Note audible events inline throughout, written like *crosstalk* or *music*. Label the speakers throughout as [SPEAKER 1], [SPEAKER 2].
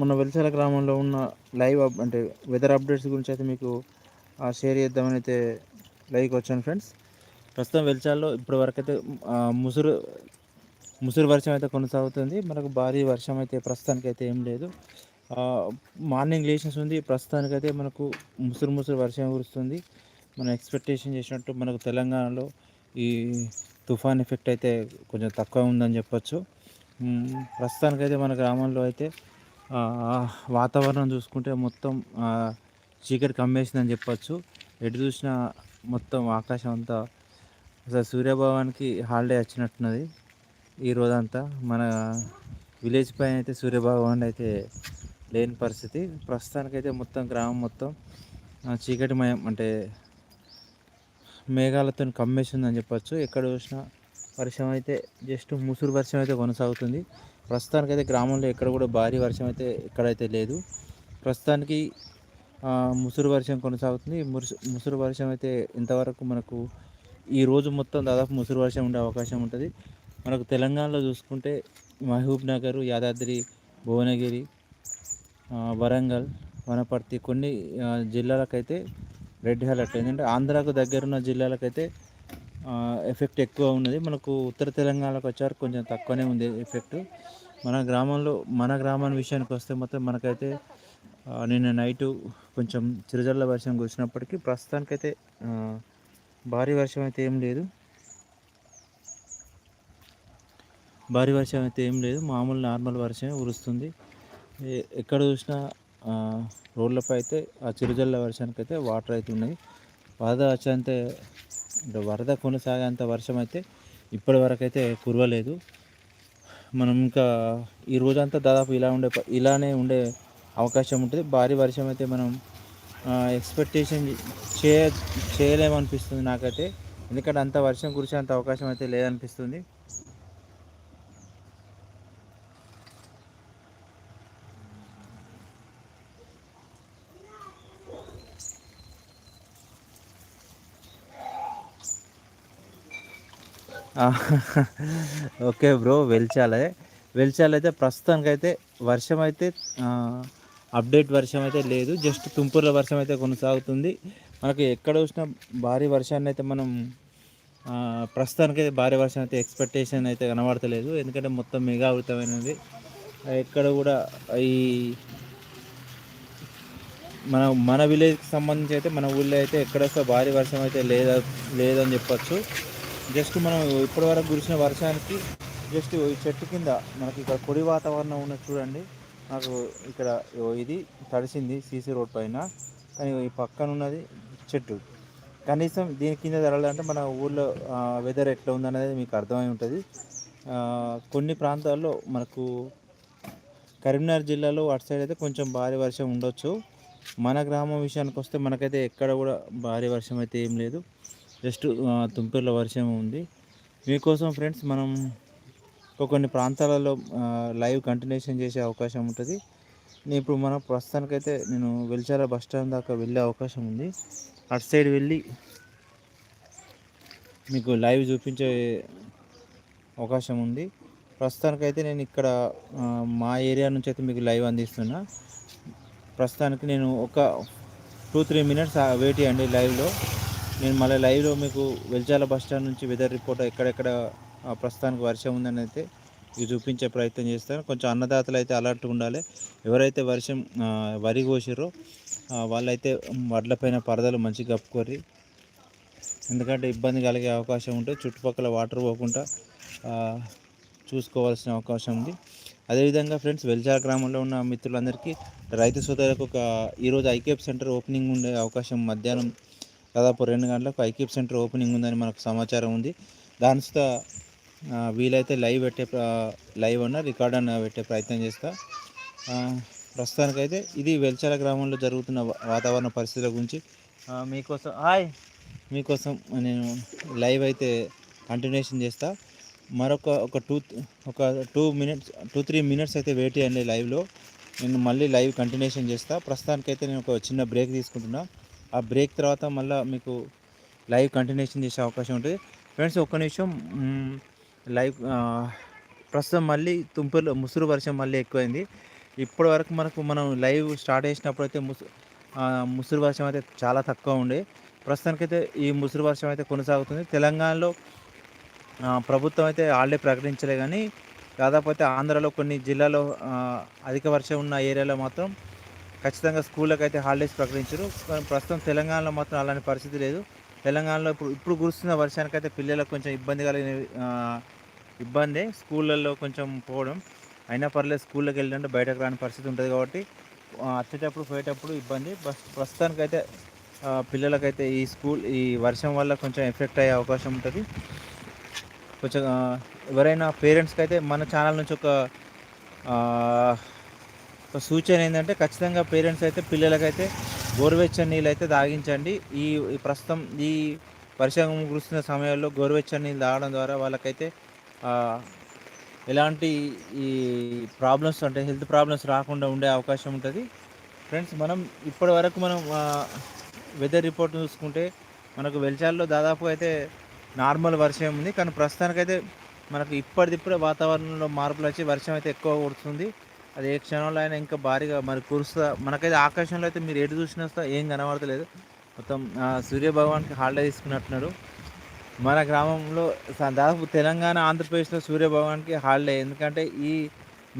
[SPEAKER 1] మన వెలిసాల గ్రామంలో ఉన్న లైవ్ అప్ అంటే వెదర్ అప్డేట్స్ గురించి అయితే మీకు షేర్ చేద్దామని అయితే లైవ్కి వచ్చాను ఫ్రెండ్స్ ప్రస్తుతం వెలిచాల్లో ఇప్పటి వరకు అయితే ముసురు ముసురు వర్షం అయితే కొనసాగుతుంది. మనకు భారీ వర్షం అయితే ప్రస్తుతానికి అయితే ఏం లేదు. మార్నింగ్ లేషన్స్ ఉంది. ప్రస్తుతానికైతే మనకు ముసురు ముసురు వర్షం కురుస్తుంది. మనం ఎక్స్పెక్టేషన్ చేసినట్టు మనకు తెలంగాణలో ఈ తుఫాన్ ఎఫెక్ట్ అయితే కొంచెం తక్కువ ఉందని చెప్పొచ్చు. ప్రస్తుతానికైతే మన గ్రామంలో అయితే వాతావరణం చూసుకుంటే మొత్తం చీకటి కమ్మేసిందని చెప్పొచ్చు. ఎటు చూసినా మొత్తం ఆకాశం అంతా అసలు సూర్యభగవానికి హాలిడే వచ్చినట్టున్నది ఈ రోజంతా. మన విలేజ్ పైన అయితే సూర్యభగవాన్ అయితే లేని పరిస్థితి. ప్రస్తుతానికైతే మొత్తం గ్రామం మొత్తం చీకటిమయం అంటే మేఘాలతో కమ్మేసిందని చెప్పొచ్చు. ఎక్కడ చూసినా వర్షం అయితే జస్ట్ ముసురు వర్షం అయితే కొనసాగుతుంది. ప్రస్తుతానికైతే గ్రామంలో ఎక్కడ కూడా భారీ వర్షం అయితే ఎక్కడైతే లేదు. ప్రస్తుతానికి ముసురు వర్షం కొనసాగుతుంది. ముసురు వర్షం అయితే ఇంతవరకు మనకు ఈ రోజు మొత్తం దాదాపు ముసురు వర్షం ఉండే అవకాశం ఉంటుంది. మనకు తెలంగాణలో చూసుకుంటే మహబూబ్ నగర్ యాదాద్రి భువనగిరి వరంగల్ వనపర్తి కొన్ని జిల్లాలకైతే రెడ్ అలర్ట్ ఏంటంటే ఆంధ్రాకు దగ్గరున్న జిల్లాలకైతే ఎఫెక్ట్ ఎక్కువ ఉన్నది. మనకు ఉత్తర తెలంగాణకు వచ్చారు కొంచెం తక్కువనే ఉంది ఎఫెక్ట్. మన గ్రామంలో మన గ్రామాన్ని విషయానికి వస్తే మొత్తం మనకైతే నిన్న నైటు కొంచెం చిరుజల్ల వర్షం కురిసినప్పటికీ ప్రస్తుతానికైతే భారీ వర్షం అయితే ఏం లేదు. భారీ వర్షం అయితే ఏం లేదు. మామూలు నార్మల్ వర్షమే కురుస్తుంది. ఎక్కడ చూసినా రోడ్లపై అయితే ఆ చిరుజల్ల వర్షానికి అయితే వాటర్ అయితే ఉన్నాయి వరద వచ్చేంత వరద కొనసాగేంత వర్షం అయితే ఇప్పటి వరకు అయితే కురవలేదు. మనం ఇంకా ఈ రోజంతా దాదాపు ఇలా ఉండే ఇలానే ఉండే అవకాశం ఉంటుంది. భారీ వర్షం అయితే మనం ఎక్స్పెక్టేషన్ చేయ చేయలేమనిపిస్తుంది నాకైతే. ఎందుకంటే అంత వర్షం కురిసేంత అవకాశం అయితే లేదనిపిస్తుంది. *laughs* Okay bro వెల్చాలే. వెల్చాలైతే ప్రస్తుతానికైతే వర్షం అయితే అప్డేట్ వర్షం అయితే లేదు. జస్ట్ తుంపూర్ల వర్షం అయితే కొనసాగుతుంది. మనకి ఎక్కడ వచ్చిన భారీ వర్షాన్ని అయితే మనం ప్రస్తుతానికైతే భారీ వర్షం అయితే ఎక్స్పెక్టేషన్ అయితే కనబడతలేదు. ఎందుకంటే మొత్తం మేఘావృతమైనది ఎక్కడ కూడా ఈ మన మన విలేజ్కి సంబంధించి అయితే మన ఊళ్ళో అయితే ఎక్కడ భారీ వర్షం అయితే లేదా లేదని చెప్పచ్చు. జస్ట్ మనం ఇప్పటివరకు కురిసిన వర్షానికి జస్ట్ ఈ చెట్టు కింద మనకి ఇక్కడ పొడి వాతావరణం ఉన్నది చూడండి. నాకు ఇక్కడ ఇది తడిసింది సీసీ రోడ్ పైన. కానీ ఈ పక్కన ఉన్నది చెట్టు. కనీసం దీని కింద జరగాలంటే మన ఊళ్ళో వెదర్ ఎట్లా ఉందనేది మీకు అర్థమై ఉంటుంది. కొన్ని ప్రాంతాల్లో మనకు కరీంనగర్ జిల్లాలో అటు సైడ్ అయితే కొంచెం భారీ వర్షం ఉండొచ్చు. మన గ్రామం విషయానికి వస్తే మనకైతే ఎక్కడ కూడా భారీ వర్షం అయితే ఏం లేదు. జస్ట్ తుంపర్ల వర్షం ఉంది. మీకోసం ఫ్రెండ్స్ మనం కొన్ని ప్రాంతాలలో లైవ్ కంటిన్యూషన్ చేసే అవకాశం ఉంటుంది. నేను ఇప్పుడు మనం ప్రస్తుతానికైతే నేను వెలిచాల బస్ స్టాండ్ దాకా వెళ్ళే అవకాశం ఉంది. అటు సైడ్ వెళ్ళి మీకు లైవ్ చూపించే అవకాశం ఉంది. ప్రస్తుతానికైతే నేను ఇక్కడ మా ఏరియా నుంచి అయితే మీకు లైవ్ అందిస్తున్నా. ప్రస్తుతానికి నేను ఒక టూ త్రీ మినిట్స్ వెయిట్ చేయండి లైవ్లో. నేను మళ్ళీ లైవ్లో మీకు వెల్చాల బస్ స్టాండ్ నుంచి వెదర్ రిపోర్ట్ ఎక్కడెక్కడ ప్రస్తుతానికి వర్షం ఉందని అయితే ఇది చూపించే ప్రయత్నం చేస్తాను. కొంచెం అన్నదాతలు అయితే అలర్ట్గా ఉండాలి. ఎవరైతే వర్షం వరి కోసిరో వాళ్ళైతే వడ్లపైన పరదలు మంచిగా కప్పుకొని ఎందుకంటే ఇబ్బంది కలిగే అవకాశం ఉంటే చుట్టుపక్కల వాటర్ పోకుండా చూసుకోవాల్సిన అవకాశం ఉంది. అదేవిధంగా ఫ్రెండ్స్ వెల్చాల గ్రామంలో ఉన్న మిత్రులందరికీ రైతు సోదరులకు ఒక ఈరోజు ఐకేఎఫ్ సెంటర్ ఓపెనింగ్ ఉండే అవకాశం మధ్యాహ్నం దాదాపు రెండు గంటలకు ఐక్యూబ్ సెంటర్ ఓపెనింగ్ ఉందని మనకు సమాచారం ఉంది. దానితో వీలైతే లైవ్ పెట్టే లైవ్ అన్న రికార్డ్ అన్న పెట్టే ప్రయత్నం చేస్తా. ప్రస్తుతానికైతే ఇది వెల్చాల గ్రామంలో జరుగుతున్న వాతావరణ పరిస్థితుల గురించి. మీకోసం హాయ్! మీకోసం నేను లైవ్ అయితే కంటిన్యూషన్ చేస్తా. మరొక ఒక టూ ఒక two minutes two three minutes అయితే వెయిట్ చేయండి లైవ్లో. నేను మళ్ళీ లైవ్ కంటిన్యూషన్ చేస్తా. ప్రస్తుతానికైతే నేను ఒక చిన్న బ్రేక్ తీసుకుంటున్నా. ఆ బ్రేక్ తర్వాత మళ్ళీ మీకు లైవ్ కంటిన్యూషన్ చేసే అవకాశం ఉంటుంది. ఫ్రెండ్స్ ఒక్క నిమిషం. లైవ్ ప్రస్తుతం మళ్ళీ తుంపర్లు ముసురు వర్షం మళ్ళీ ఎక్కువైంది. ఇప్పటి వరకు మనకు మనం లైవ్ స్టార్ట్ చేసినప్పుడు అయితే ముసు ముసురు వర్షం అయితే చాలా తక్కువ ఉండే. ప్రస్తుతానికైతే ఈ ముసురు వర్షం అయితే కొనసాగుతుంది. తెలంగాణలో ప్రభుత్వం అయితే ఆల్రెడీ ప్రకటించలే కానీ దాదాపు అయితే ఆంధ్రాలో కొన్ని జిల్లాలో అధిక వర్షం ఉన్న ఏరియాలో మాత్రం ఖచ్చితంగా స్కూళ్ళకి అయితే హాలిడేస్ ప్రకటించరు. కానీ ప్రస్తుతం తెలంగాణలో మాత్రం అలాంటి పరిస్థితి లేదు. తెలంగాణలో ఇప్పుడు ఇప్పుడు కురుస్తున్న వర్షానికైతే పిల్లలకు కొంచెం ఇబ్బంది కలిగిన ఇబ్బందే స్కూళ్ళల్లో కొంచెం పోవడం. అయినా పర్లేదు స్కూల్లోకి వెళ్ళినట్టు బయటకు రాని పరిస్థితి ఉంటుంది కాబట్టి వచ్చేటప్పుడు పోయేటప్పుడు ఇబ్బంది. బస్ ప్రస్తుతానికైతే పిల్లలకైతే ఈ స్కూల్ ఈ వర్షం వల్ల కొంచెం ఎఫెక్ట్ అయ్యే అవకాశం ఉంటుంది. కొంచెం ఎవరైనా పేరెంట్స్కి అయితే మన ఛానల్ నుంచి ఒక ఒక సూచన ఏంటంటే ఖచ్చితంగా పేరెంట్స్ అయితే పిల్లలకైతే గోరువెచ్చని నీళ్ళు అయితే తాగించండి. ఈ ప్రస్తుతం ఈ వర్షం కురుస్తున్న సమయంలో గోరువెచ్చని నీళ్ళు తాగడం ద్వారా వాళ్ళకైతే ఎలాంటి ఈ ప్రాబ్లమ్స్ అంటే హెల్త్ ప్రాబ్లమ్స్ రాకుండా ఉండే అవకాశం ఉంటుంది. ఫ్రెండ్స్ మనం ఇప్పటి వరకు మనం వెదర్ రిపోర్ట్ చూసుకుంటే మనకు వెల్చాల్లో దాదాపు అయితే నార్మల్ వర్షం ఉంది. కానీ ప్రస్తుతానికైతే మనకు ఇప్పటిదిప్పుడే వాతావరణంలో మార్పులు వచ్చి వర్షం అయితే ఎక్కువ కుడుతుంది. అది ఏ క్షణంలో అయినా ఇంకా భారీగా మరి కురుస్తా మనకైతే ఆకాశంలో అయితే మీరు ఎటు చూసినా ఏం కనబడతలేదు. మొత్తం సూర్య భగవాన్కి హాలిడే తీసుకున్నట్టున్నారు. మన గ్రామంలో దాదాపు తెలంగాణ ఆంధ్రప్రదేశ్లో సూర్యభగవాన్కి హాలిడే. ఎందుకంటే ఈ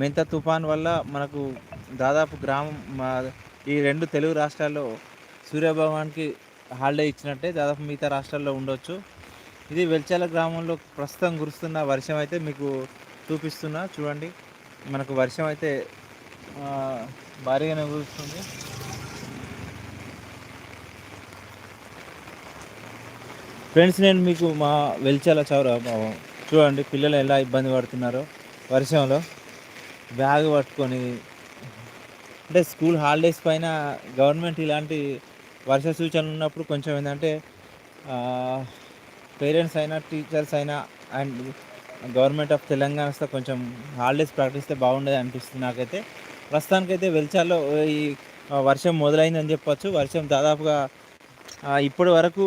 [SPEAKER 1] మెంత తుఫాన్ వల్ల మనకు దాదాపు గ్రామం ఈ రెండు తెలుగు రాష్ట్రాల్లో సూర్యభగవాన్కి హాలిడే ఇచ్చినట్టే దాదాపు మిగతా రాష్ట్రాల్లో ఉండొచ్చు. ఇది వెల్చాల గ్రామంలో ప్రస్తుతం కురుస్తున్న వర్షం అయితే మీకు చూపిస్తున్నా. చూడండి. మనకు వర్షం అయితే భారీగానే కురుస్తుంది. ఫ్రెండ్స్ నేను మీకు మా వెల్చాల చౌర చూడండి పిల్లలు ఎలా ఇబ్బంది పడుతున్నారో వర్షంలో. బ్యాగ్ పట్టుకొని అంటే స్కూల్ హాలిడేస్ పైన గవర్నమెంట్ ఇలాంటి వర్ష సూచనలు ఉన్నప్పుడు కొంచెం ఏంటంటే పేరెంట్స్ అయినా టీచర్స్ అయినా అండ్ గవర్నమెంట్ ఆఫ్ తెలంగాణతో కొంచెం హాలిడేస్ ప్రకటిస్తే బాగుండేది అనిపిస్తుంది నాకైతే. ప్రస్తుతానికైతే వెల్చాల్లో ఈ వర్షం మొదలైందని చెప్పొచ్చు. వర్షం దాదాపుగా ఇప్పటి వరకు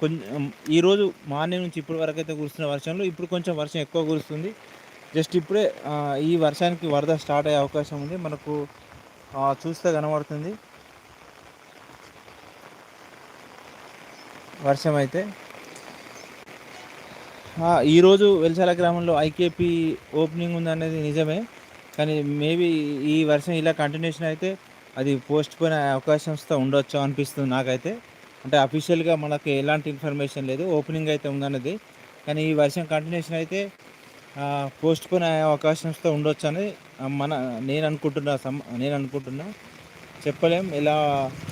[SPEAKER 1] కొంచెం ఈరోజు మార్నింగ్ నుంచి ఇప్పటి వరకు అయితే కురుస్తున్న వర్షంలో ఇప్పుడు కొంచెం వర్షం ఎక్కువ కురుస్తుంది. జస్ట్ ఇప్పుడే ఈ వర్షానికి వరద స్టార్ట్ అయ్యే అవకాశం ఉంది. మనకు చూస్తే కనబడుతుంది. వర్షం అయితే ఈరోజు వెల్సాల గ్రామంలో ఐకేపీ ఓపెనింగ్ ఉందనేది నిజమే. కానీ మేబీ ఈ వర్షం ఇలా కంటిన్యూషన్ అయితే అది పోస్ట్ పోయిన అవకాశంతో ఉండొచ్చు అనిపిస్తుంది నాకైతే. అంటే అఫీషియల్గా మనకి ఎలాంటి ఇన్ఫర్మేషన్ లేదు ఓపెనింగ్ అయితే ఉందన్నది. కానీ ఈ వర్షం కంటిన్యూషన్ అయితే పోస్ట్ పోయిన అవకాశంతో ఉండొచ్చు అని మన నేను అనుకుంటున్నా సమ్ నేను అనుకుంటున్నా. చెప్పలేం ఇలా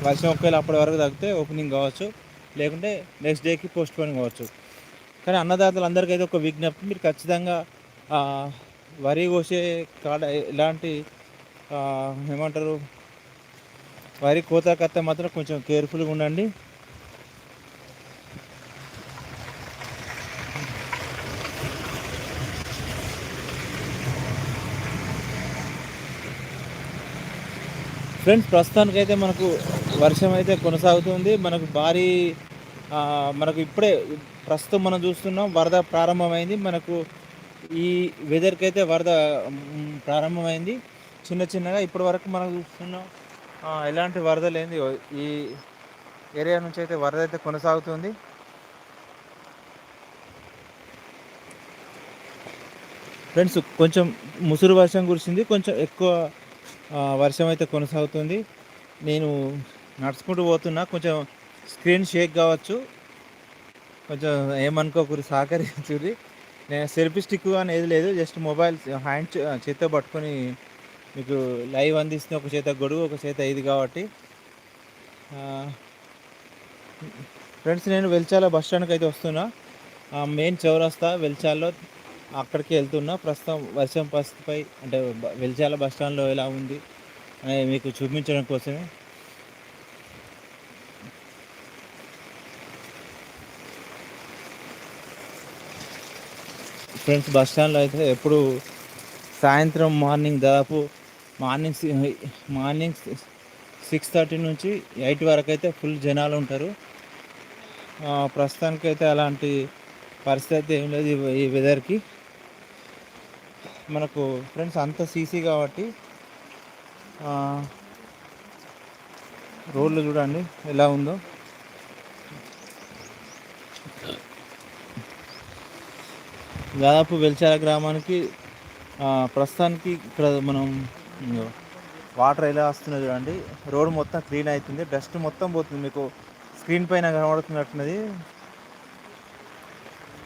[SPEAKER 1] వర్షం ఒకవేళ అప్పటి వరకు తగ్గితే ఓపెనింగ్ కావచ్చు. లేకుంటే నెక్స్ట్ డేకి పోస్ట్ పోన్ కావచ్చు. కానీ అన్నదాతలు అందరికీ అయితే ఒక విజ్ఞప్తి. మీరు ఖచ్చితంగా వరి కోసే కాడ ఎలాంటి ఏమంటారు వరి కోత కత్త మాత్రం కొంచెం కేర్ఫుల్గా ఉండండి. ఫ్రెండ్స్ ప్రస్తుతానికైతే మనకు వర్షం అయితే కొనసాగుతుంది. మనకు భారీ మనకు ఇప్పుడే ప్రస్తుతం మనం చూస్తున్నాం వరద ప్రారంభమైంది. మనకు ఈ వెదర్కి అయితే వరద ప్రారంభమైంది. చిన్న చిన్నగా ఇప్పటి వరకు మనం చూస్తున్నాం ఎలాంటి వరద లేని ఈ ఏరియా నుంచి అయితే వరద అయితే కొనసాగుతుంది. ఫ్రెండ్స్ కొంచెం ముసురు వర్షం కురిసింది. కొంచెం ఎక్కువ వర్షం అయితే కొనసాగుతుంది. నేను నడుచుకుంటూ పోతున్నా. కొంచెం స్క్రీన్ షేక్ కావచ్చు. కొంచెం ఏమనుకోకూరి సహకరించుర్రి. నేను సెల్ఫీ స్టిక్ అని ఏది లేదు జస్ట్ మొబైల్ హ్యాండ్ చేత పట్టుకొని మీకు లైవ్ అందిస్తుంది ఒక చేత గొడుగు ఒక చేత ఇది కాబట్టి. ఫ్రెండ్స్ నేను వెల్చాల బస్ స్టాండ్కి అయితే వస్తున్నా. మెయిన్ చౌరస్తా వెల్చాల్లో అక్కడికి వెళ్తున్నా. ప్రస్తుతం వర్షం పరిస్థితిపై అంటే వెల్చాల బస్ స్టాండ్లో ఎలా ఉంది అని మీకు చూపించడం కోసమే. ఫ్రెండ్స్ బస్ స్టాండ్లో అయితే ఎప్పుడు సాయంత్రం మార్నింగ్ దాదాపు మార్నింగ్ మార్నింగ్ సిక్స్ థర్టీ నుంచి ఎయిట్ వరకు అయితే ఫుల్ జనాలు ఉంటారు. ప్రస్తుతానికి అయితే అలాంటి పరిస్థితి ఏం లేదు ఈ వెదర్కి మనకు ఫ్రెండ్స్ అంత సీసీ కాబట్టి రోడ్లు చూడండి ఎలా ఉందో. దాదాపు వెల్చాల గ్రామానికి ప్రస్తుతానికి ఇక్కడ మనం వాటర్ ఎలా వస్తున్నది చూడండి. రోడ్ మొత్తం క్లీన్ అవుతుంది డస్ట్ మొత్తం పోతుంది మీకు. స్క్రీన్ పైన కనబడుతున్నట్టున్నది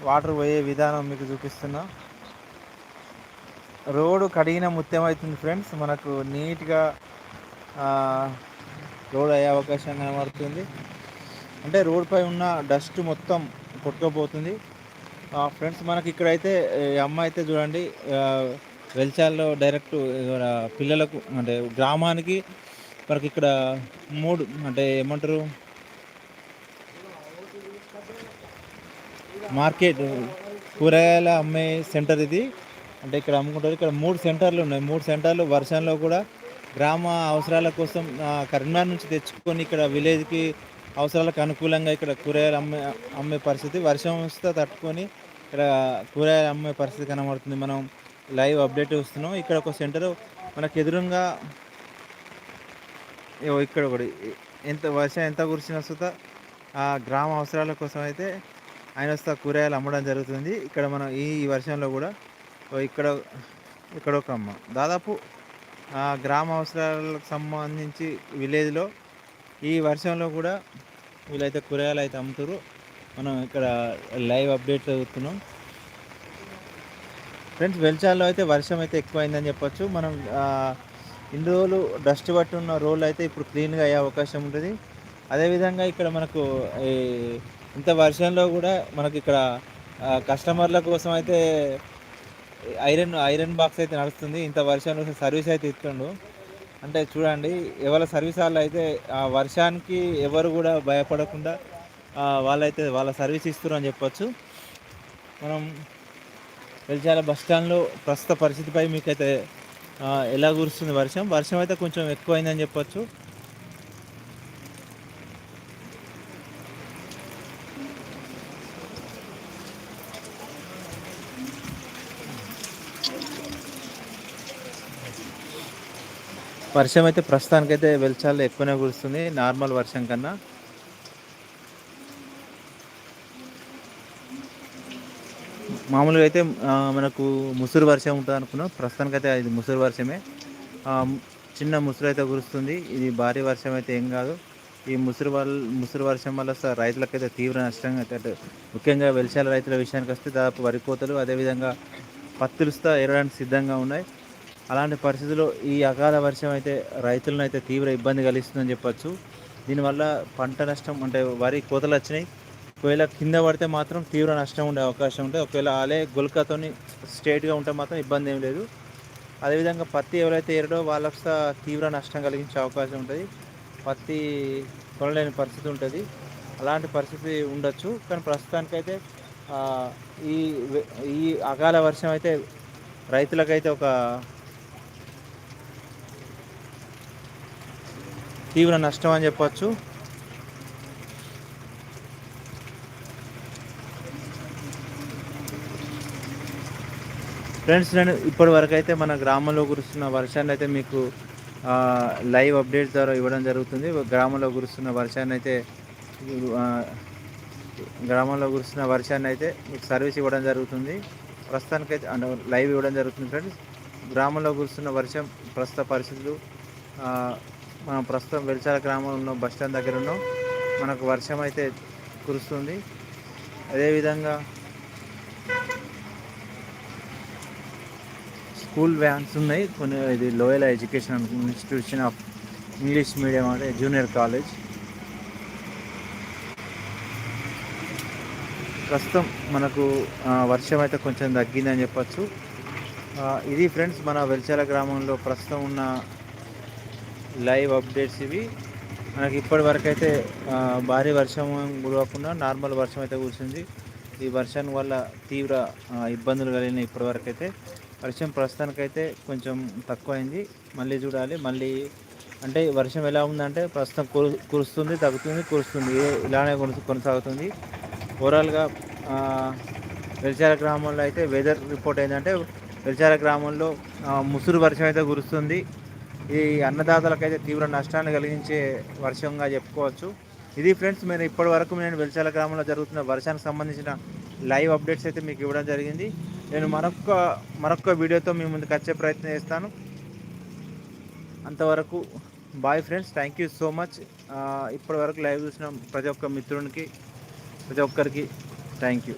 [SPEAKER 1] వాటర్ పోయే విధానం మీకు చూపిస్తున్నా. రోడ్డు కడిగిన ముత్యం అవుతుంది ఫ్రెండ్స్. మనకు నీట్గా రోడ్ అయ్యే అవకాశం కనబడుతుంది. అంటే రోడ్పై ఉన్న డస్ట్ మొత్తం కొట్టుకోపోతుంది. ఫ్రెండ్స్ మనకి ఇక్కడైతే అమ్మ అయితే చూడండి వెల్చాల్లో డైరెక్ట్ పిల్లలకు అంటే గ్రామానికి మనకి ఇక్కడ మూడు అంటే ఏమంటారు? మార్కెట్ కూరగాయల అమ్మే సెంటర్ ఇది. అంటే ఇక్కడ అమ్ముకుంటారు. ఇక్కడ మూడు సెంటర్లు ఉన్నాయి. మూడు సెంటర్లు వర్షంలో కూడా గ్రామ అవసరాల కోసం కరీంనగర్ నుంచి తెచ్చుకొని ఇక్కడ విలేజ్కి అవసరాలకు అనుకూలంగా ఇక్కడ కూరగాయలు అమ్మే అమ్మే పరిస్థితి. వర్షం వస్తే తట్టుకొని ఇక్కడ కూరగాయలు అమ్మే పరిస్థితి కనబడుతుంది. మనం లైవ్ అప్డేట్ వస్తున్నాం ఇక్కడ ఒక సెంటర్ మనకు ఎదురుగా ఇక్కడ ఒకటి. ఎంత వర్షం ఎంత కురిసిన వస్తుందో ఆ గ్రామ అవసరాల కోసం అయితే ఆయన వస్తా కూరగాయలు అమ్మడం జరుగుతుంది. ఇక్కడ మనం ఈ వర్షంలో కూడా ఇక్కడ ఇక్కడ ఒక అమ్మ. దాదాపు గ్రామ అవసరాలకు సంబంధించి విలేజ్లో ఈ వర్షంలో కూడా వీళ్ళైతే కూరగాయలు అయితే అమ్ముతారు మనం ఇక్కడ లైవ్ అప్డేట్ చదువుతున్నాం. ఫ్రెండ్స్ వెల్చాల్లో అయితే వర్షం అయితే ఎక్కువైందని చెప్పొచ్చు. మనం ఇన్ని రోజులు డస్ట్ పట్టి ఉన్న రోడ్లు అయితే ఇప్పుడు క్లీన్గా అయ్యే అవకాశం ఉంటుంది. అదేవిధంగా ఇక్కడ మనకు ఇంత వర్షంలో కూడా మనకి ఇక్కడ కస్టమర్ల కోసం అయితే ఐరన్ ఐరన్ బాక్స్ అయితే నడుస్తుంది. ఇంత వర్షంలో సర్వీస్ అయితే ఇస్తుండు. అంటే చూడండి ఎవరి సర్వీస్ వాళ్ళు అయితే ఆ వర్షానికి ఎవరు కూడా భయపడకుండా వాళ్ళైతే వాళ్ళ సర్వీస్ ఇస్తారు అని చెప్పొచ్చు. మనం వెలిచాల బస్ స్టాండ్లో ప్రస్తుత పరిస్థితిపై మీకైతే ఎలా కురుస్తుంది వర్షం? వర్షం అయితే కొంచెం ఎక్కువైందని చెప్పొచ్చు. వర్షం అయితే ప్రస్తుతానికైతే వెలిచాల్లో ఎక్కువనే కురుస్తుంది నార్మల్ వర్షం కన్నా. మామూలుగా అయితే మనకు ముసురు వర్షం ఉంటుంది అనుకున్నాం. ప్రస్తుతానికైతే ఇది ముసురు వర్షమే. చిన్న ముసురు అయితే కురుస్తుంది. ఇది భారీ వర్షం అయితే ఏం కాదు. ఈ ముసురు వల్ల ముసురు వర్షం వల్ల రైతులకైతే తీవ్ర నష్టం అయితే ముఖ్యంగా వెలిశాల రైతుల విషయానికి వస్తే దాదాపు వరి కోతలు అదేవిధంగా పత్తులుస్తా ఎరడానికి సిద్ధంగా ఉన్నాయి. అలాంటి పరిస్థితుల్లో ఈ అకాల వర్షం అయితే రైతులను అయితే తీవ్ర ఇబ్బంది కలిగిస్తుందని చెప్పచ్చు. దీనివల్ల పంట నష్టం అంటే వరి కోతలు వచ్చినాయి. ఒకవేళ కింద పడితే మాత్రం తీవ్ర నష్టం ఉండే అవకాశం ఉంటుంది ఒకవేళ అలే గుల్కతో స్ట్రేట్గా ఉంటే మాత్రం ఇబ్బంది ఏం లేదు. అదేవిధంగా పత్తి ఎవరైతే ఏరడో వాళ్ళకి తీవ్ర నష్టం కలిగించే అవకాశం ఉంటుంది. పత్తి కొనలేని పరిస్థితి ఉంటుంది. అలాంటి పరిస్థితి ఉండొచ్చు. కానీ ప్రస్తుతానికైతే ఈ ఈ అకాల వర్షం అయితే రైతులకైతే ఒక తీవ్ర నష్టం అని చెప్పచ్చు. ఫ్రెండ్స్ నేను ఇప్పటి వరకు అయితే మన గ్రామంలో కురుస్తున్న వర్షాన్ని అయితే మీకు లైవ్ అప్డేట్ ద్వారా ఇవ్వడం జరుగుతుంది. గ్రామంలో కురుస్తున్న వర్షాన్ని అయితే గ్రామంలో కురుస్తున్న వర్షాన్ని అయితే మీకు సర్వీస్ ఇవ్వడం జరుగుతుంది. ప్రస్తుతానికైతే లైవ్ ఇవ్వడం జరుగుతుంది ఫ్రెండ్స్ గ్రామంలో కురుస్తున్న వర్షం ప్రస్తుత పరిస్థితులు మనం ప్రస్తుతం వెలిచాల గ్రామంలో ఉన్న బస్ స్టాండ్ దగ్గర ఉన్నాం. మనకు వర్షం అయితే కురుస్తుంది. అదేవిధంగా స్కూల్ వ్యాన్స్ ఉన్నాయి. కొన్ని ఇది loyal education institution of English medium అంటే జూనియర్ కాలేజ్. ప్రస్తుతం మనకు వర్షం అయితే కొంచెం తగ్గిందని చెప్పచ్చు. ఇది ఫ్రెండ్స్ మన వెల్చాల గ్రామంలో ప్రస్తుతం ఉన్న లైవ్ అప్డేట్స్ ఇవి. మనకి ఇప్పటి వరకు అయితే భారీ వర్షం కురవకుండా నార్మల్ వర్షం అయితే కురిసింది. ఈ వర్షం వల్ల తీవ్ర ఇబ్బందులు కలిగిన ఇప్పటివరకు అయితే. వర్షం ప్రస్తుతానికైతే కొంచెం తక్కువైంది. మళ్ళీ చూడాలి. మళ్ళీ అంటే వర్షం ఎలా ఉందంటే ప్రస్తుతం కురు కురుస్తుంది తగ్గుతుంది కురుస్తుంది. ఇలానే కొనసాగుతుంది. ఓవరాల్గా వెలిచార గ్రామంలో అయితే వెదర్ రిపోర్ట్ ఏంటంటే వెలిచార గ్రామంలో ముసురు వర్షం అయితే కురుస్తుంది. ఈ అన్నదాతలకైతే తీవ్ర నష్టాన్ని కలిగించే వర్షంగా చెప్పుకోవచ్చు. ఇది ఫ్రెండ్స్ మీరు ఇప్పటి వరకు నేను వెలిచాల గ్రామంలో జరుగుతున్న వర్షానికి సంబంధించిన లైవ్ అప్డేట్స్ అయితే మీకు ఇవ్వడం జరిగింది. నేను మరొక మరొక వీడియోతో మీ ముందుకు వచ్చే ప్రయత్నం చేస్తాను. అంతవరకు bye friends thank you so much. ఇప్పటివరకు లైవ్ చూసిన ప్రతి ఒక్క మిత్రునికి ప్రతి ఒక్కరికి థ్యాంక్ యూ.